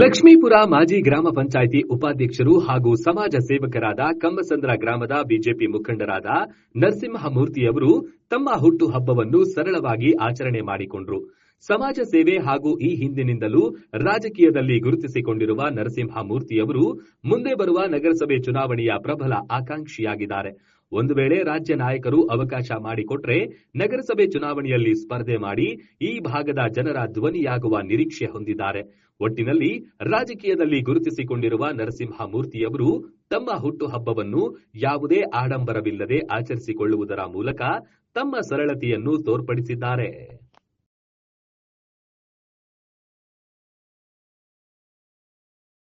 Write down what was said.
ಲಕ್ಷ್ಮೀಪುರ ಮಾಜಿ ಗ್ರಾಮ ಪಂಚಾಯಿತಿ ಉಪಾಧ್ಯಕ್ಷರು ಹಾಗೂ ಸಮಾಜ ಸೇವಕರಾದ ಕಂಬಸಂದ್ರ ಗ್ರಾಮದ ಬಿಜೆಪಿ ಮುಖಂಡರಾದ ನರಸಿಂಹಮೂರ್ತಿಯವರು ತಮ್ಮ ಹುಟ್ಟು ಹಬ್ಬವನ್ನು ಸರಳವಾಗಿ ಆಚರಣೆ ಮಾಡಿಕೊಂಡ್ರು. ಸಮಾಜ ಸೇವೆ ಹಾಗೂ ಈ ಹಿಂದಿನಿಂದಲೂ ರಾಜಕೀಯದಲ್ಲಿ ಗುರುತಿಸಿಕೊಂಡಿರುವ ನರಸಿಂಹಮೂರ್ತಿಯವರು ಮುಂದೆ ಬರುವ ನಗರಸಭೆ ಚುನಾವಣೆಯ ಪ್ರಬಲ ಆಕಾಂಕ್ಷಿಯಾಗಿದ್ದಾರೆ. ಒಂದು ವೇಳೆ ರಾಜ್ಯ ನಾಯಕರು ಅವಕಾಶ ಮಾಡಿಕೊಟ್ರೆ ನಗರಸಭೆ ಚುನಾವಣೆಯಲ್ಲಿ ಸ್ಪರ್ಧೆ ಮಾಡಿ ಈ ಭಾಗದ ಜನರ ಧ್ವನಿಯಾಗುವ ನಿರೀಕ್ಷೆ ಹೊಂದಿದ್ದಾರೆ. ಒಟ್ಟಿನಲ್ಲಿ ರಾಜಕೀಯದಲ್ಲಿ ಗುರುತಿಸಿಕೊಂಡಿರುವ ನರಸಿಂಹಮೂರ್ತಿಯವರು ತಮ್ಮ ಹುಟ್ಟುಹಬ್ಬವನ್ನು ಯಾವುದೇ ಆಡಂಬರವಿಲ್ಲದೆ ಆಚರಿಸಿಕೊಳ್ಳುವುದರ ಮೂಲಕ ತಮ್ಮ ಸರಳತೆಯನ್ನು ತೋರ್ಪಡಿಸಿದ್ದಾರೆ.